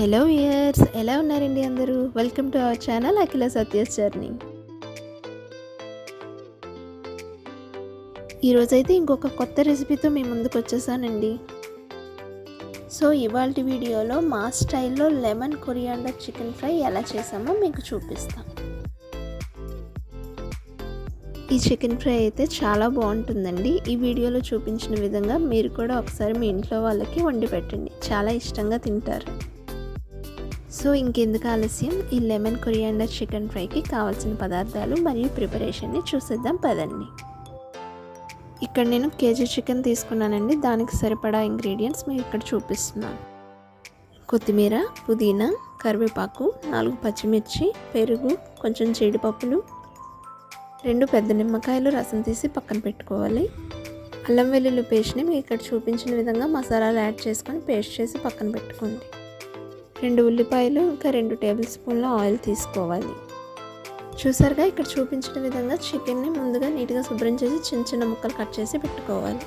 Hello years ఎలా ఉన్నారండి అందరూ? Welcome to our channel Akhila Satya's journey ఈరోజైతే ఇంకొక కొత్త రెసిపీతో మీ ముందుకు వచ్చేసానండి. సో ఇవాళ వీడియోలో మా స్టైల్లో లెమన్ కొరియాండర్ చికెన్ ఫ్రై ఎలా చేసామో మీకు చూపిస్తాం. ఈ చికెన్ ఫ్రై అయితే చాలా బాగుంటుందండి. ఈ వీడియోలో చూపించిన విధంగా మీరు కూడా ఒకసారి మీ ఇంట్లో వాళ్ళకి వండి పెట్టండి. చాలా ఇష్టంగా తింటారు. సో ఇంకెందుకు ఆలస్యం? ఈ లెమన్ కొరియాండర్ చికెన్ ఫ్రైకి కావాల్సిన పదార్థాలు మరియు ప్రిపరేషన్ని చూసేద్దాం పదండి. ఇక్కడ నేను కేజీ చికెన్ తీసుకున్నానండి. దానికి సరిపడా ఇంగ్రీడియంట్స్ మీకు ఇక్కడ చూపిస్తున్నాను. కొత్తిమీర పుదీనా కరివేపాకు నాలుగు పచ్చిమిర్చి పెరుగు కొంచెం జీడిపప్పులు రెండు పెద్ద నిమ్మకాయలు రసం తీసి పక్కన పెట్టుకోవాలి. అల్లం వెల్లుల్లి పేస్ట్ని మీకు ఇక్కడ చూపించిన విధంగా మసాలాలు యాడ్ చేసుకొని పేస్ట్ చేసి పక్కన పెట్టుకోండి. రెండు ఉల్లిపాయలు ఇంకా రెండు టేబుల్ స్పూన్ల ఆయిల్ తీసుకోవాలి. చూసారుగా? ఇక్కడ చూపించిన విధంగా చికెన్ని ముందుగా నీట్గా శుభ్రం చేసి చిన్న చిన్న ముక్కలు కట్ చేసి పెట్టుకోవాలి.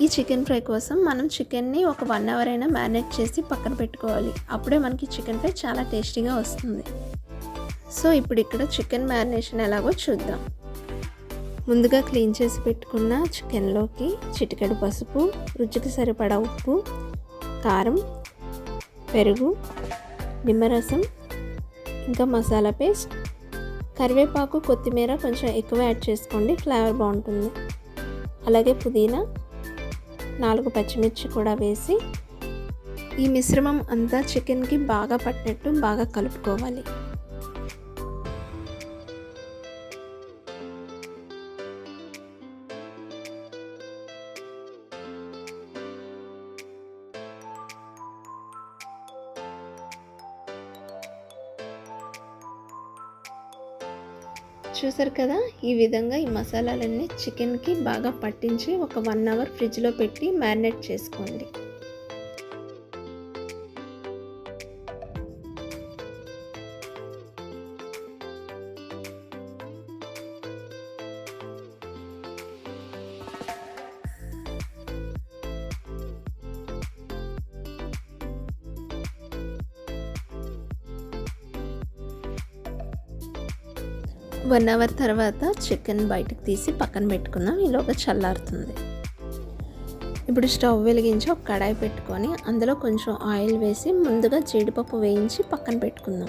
ఈ చికెన్ ఫ్రై కోసం మనం చికెన్ని ఒక వన్ అవర్ అయినా మ్యారినేట్ చేసి పక్కన పెట్టుకోవాలి. అప్పుడే మనకి చికెన్ ఫ్రై చాలా టేస్టీగా వస్తుంది. సో ఇప్పుడు ఇక్కడ చికెన్ మ్యారినేషన్ ఎలాగో చూద్దాం. ముందుగా క్లీన్ చేసి పెట్టుకున్న చికెన్లోకి చిటికెడు పసుపు రుచికి సరిపడా ఉప్పు కారం పెరుగు నిమ్మరసం ఇంకా మసాలా పేస్ట్. కరివేపాకు కొత్తిమీర కొంచెం ఎక్కువ యాడ్ చేసుకోండి ఫ్లేవర్ బాగుంటుంది. అలాగే పుదీనా నాలుగు పచ్చిమిర్చి కూడా వేసి ఈ మిశ్రమం అంతా చికెన్కి బాగా పట్టినట్టు బాగా కలుపుకోవాలి. చూసారు కదా? ఈ విధంగా ఈ మసాలాలన్నీ చికెన్కి బాగా పట్టించి ఒక వన్ అవర్ ఫ్రిడ్జ్లో పెట్టి మ్యారినేట్ చేసుకోండి. వన్ అవర్ తర్వాత చికెన్ బయటకు తీసి పక్కన పెట్టుకుందాం ఈలోగా చల్లారుతుంది. ఇప్పుడు స్టవ్ వెలిగించి ఒక కడాయి పెట్టుకొని అందులో కొంచెం ఆయిల్ వేసి ముందుగా జీడిపప్పు వేయించి పక్కన పెట్టుకుందాం.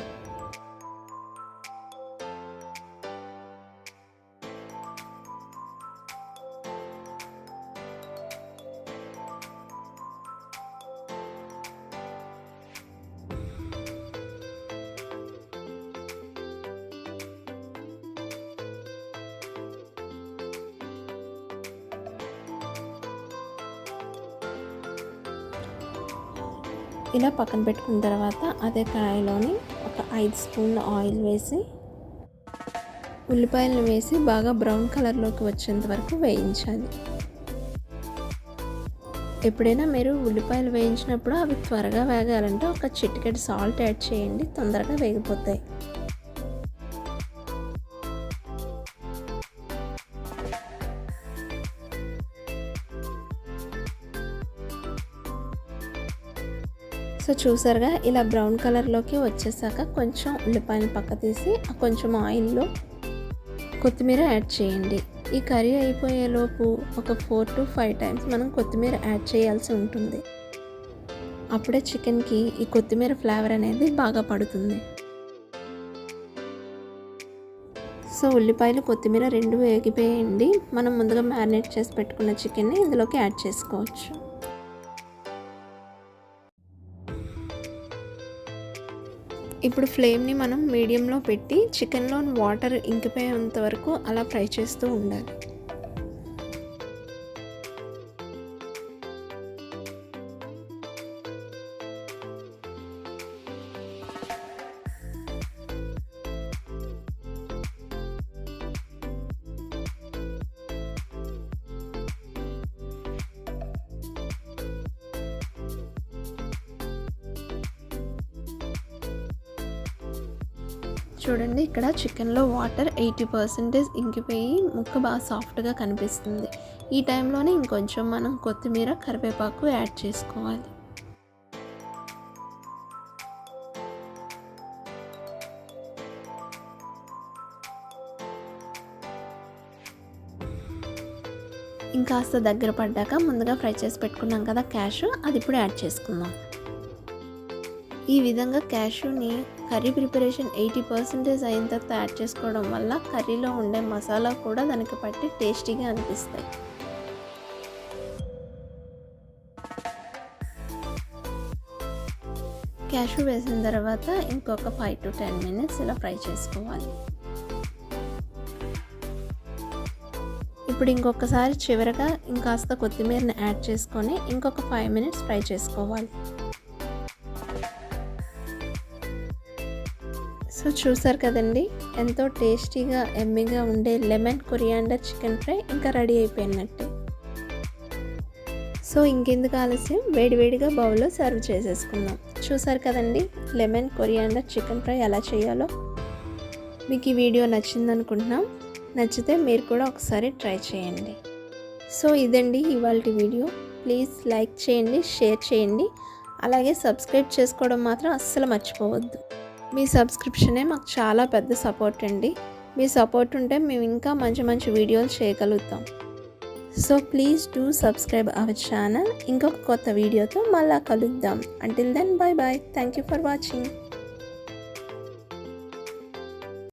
ఇలా పక్కన పెట్టుకున్న తర్వాత అదే కాయలోని ఒక ఐదు స్పూన్ల ఆయిల్ వేసి ఉల్లిపాయలను వేసి బాగా బ్రౌన్ కలర్లోకి వచ్చేంత వరకు వేయించాలి. ఎప్పుడైనా మీరు ఉల్లిపాయలు వేయించినప్పుడు అవి త్వరగా వేగాలంటే ఒక చిటికెట్ సాల్ట్ యాడ్ చేయండి తొందరగా వేగిపోతాయి. సో చూసారుగా ఇలా బ్రౌన్ కలర్లోకి వచ్చేసాక కొంచెం ఉల్లిపాయలు పక్క తీసి కొంచెం ఆయిల్లో కొత్తిమీర యాడ్ చేయండి. ఈ కర్రీ అయిపోయేలోపు ఒక ఫోర్ టు ఫైవ్ టైమ్స్ మనం కొత్తిమీర యాడ్ చేయాల్సి ఉంటుంది. అప్పుడే చికెన్కి ఈ కొత్తిమీర ఫ్లేవర్ అనేది బాగా పడుతుంది. సో ఉల్లిపాయలు కొత్తిమీర రెండు వేగిపోయండి. మనం ముందుగా మ్యారినేట్ చేసి పెట్టుకున్న చికెన్ని ఇందులోకి యాడ్ చేసుకోవచ్చు. ఇప్పుడు ఫ్లేమ్ని మనం మీడియంలో పెట్టి చికెన్లో వాటర్ ఇంకిపోయేంత వరకు అలా ఫ్రై చేస్తూ ఉండాలి. చూడండి ఇక్కడ చికెన్లో వాటర్ ఎయిటీ పర్సెంటేజ్ ఇంకిపోయి ముక్క బాగా సాఫ్ట్గా కనిపిస్తుంది. ఈ టైంలోనే ఇంకొంచెం మనం కొత్తిమీర కరివేపాకు యాడ్ చేసుకోవాలి. ఇంకాస్త దగ్గర పడ్డాక ముందుగా ఫ్రై చేసి పెట్టుకున్నాం కదా క్యాష్ అది ఇప్పుడు యాడ్ చేసుకుందాం. ఈ విధంగా క్యాష్యూని కర్రీ ప్రిపరేషన్ ఎయిటీ పర్సెంటేజ్ అయిన తర్వాత యాడ్ చేసుకోవడం వల్ల కర్రీలో ఉండే మసాలా కూడా దానికి పట్టి టేస్టీగా అనిపిస్తాయి. క్యాషు వేసిన తర్వాత ఇంకొక ఫైవ్ టు టెన్ మినిట్స్ ఇలా ఫ్రై చేసుకోవాలి. ఇప్పుడు ఇంకొకసారి చివరగా ఇంకాస్త కొత్తిమీరని యాడ్ చేసుకొని ఇంకొక ఫైవ్ మినిట్స్ ఫ్రై చేసుకోవాలి. సో చూసారు కదండి ఎంతో టేస్టీగా ఎమ్మిగా ఉండే లెమన్ కొరియాండర్ చికెన్ ఫ్రై ఇంకా రెడీ అయిపోయినట్టే. సో ఇంకెందుకు ఆలస్యం? వేడివేడిగా బౌల్లో సర్వ్ చేసేసుకుందాం. చూసారు కదండి లెమన్ కొరియాండర్ చికెన్ ఫ్రై ఎలా చేయాలో? మీకు ఈ వీడియో నచ్చింది అనుకుంటున్నాం నచ్చితే మీరు కూడా ఒకసారి ట్రై చేయండి. సో ఇదండి ఇవాళ వీడియో. ప్లీజ్ లైక్ చేయండి షేర్ చేయండి. అలాగే సబ్స్క్రైబ్ చేసుకోవడం మాత్రం అస్సలు మర్చిపోవద్దు. మీ సబ్స్క్రిప్షనే మాకు చాలా పెద్ద సపోర్ట్ అండి. మీ సపోర్ట్ ఉంటే మేము ఇంకా మంచి మంచి వీడియోలు చేయగలుగుతాం. So please do subscribe our channel. ఇంకొక కొత్త వీడియోతో మళ్ళా కలుద్దాం. Until then bye bye thank you for watching